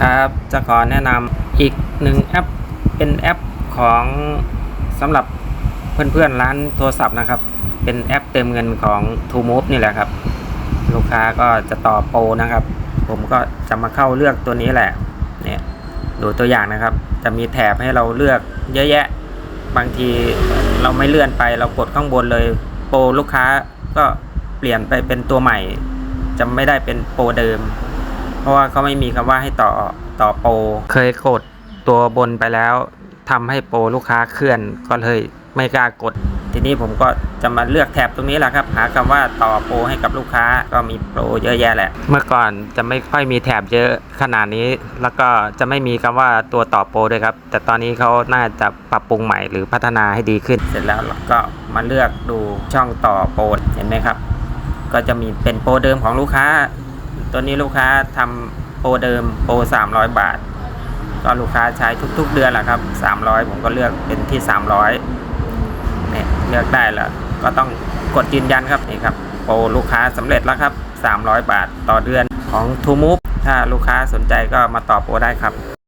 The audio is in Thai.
ครับจะขอแนะนำอีกหนึ่งแอปเป็นแอปของสำหรับเพื่อนๆร้านโทรศัพท์นะครับ เป็นแอปเติมเงินของ t o m o v e นี่แหละครับ ลูกค้าก็จะต่อโปรนะครับ ผมก็จะมาเข้าเลือกตัวนี้แหละเนี่ยดูตัวอย่างนะครับ จะมีแถบให้เราเลือกเยอะแยะ บางทีเราไม่เลื่อนไปเรากดข้างบนเลย โปรลูกค้าก็เปลี่ยนไปเป็นตัวใหม่จะไม่ได้เป็นโปรเดิม เพราะว่าเขาไม่มีคำว่าให้ต่อต่อโปรเคยกดตัวบนไปแล้วทำให้โปรลูกค้าเคลื่อนก็เลยไม่กล้ากด ทีนี้ผมก็จะมาเลือกแถบตรงนี้แหละครับ หาคำว่าต่อโปรให้กับลูกค้าก็มีโปรเยอะแยะแหละ เมื่อก่อนจะไม่ค่อยมีแถบเยอะขนาดนี้ แล้วก็จะไม่มีคำว่าตัวต่อโปรด้วยครับ แต่ตอนนี้เขาน่าจะปรับปรุงใหม่หรือพัฒนาให้ดีขึ้น เสร็จแล้วเราก็มาเลือกดูช่องต่อโปรเห็นไหมครับ ก็จะมีเป็นโปรเดิมของลูกค้า ตัวนี้ลูกค้าทำโปรเดิมโปร300 บาท ก็ลูกค้าใช้ทุก ๆ เดือนแหละครับ 300 ผมก็เลือกเป็นที่ 300เนี่ยเลือกได้แล้วก็ต้องกดยืนยันครับนี่ครับโปรลูกค้าสำเร็จแล้วครับ 300 บาทต่อเดือนของทูมูฟถ้าลูกค้าสนใจก็มาตอบโปรได้ครับ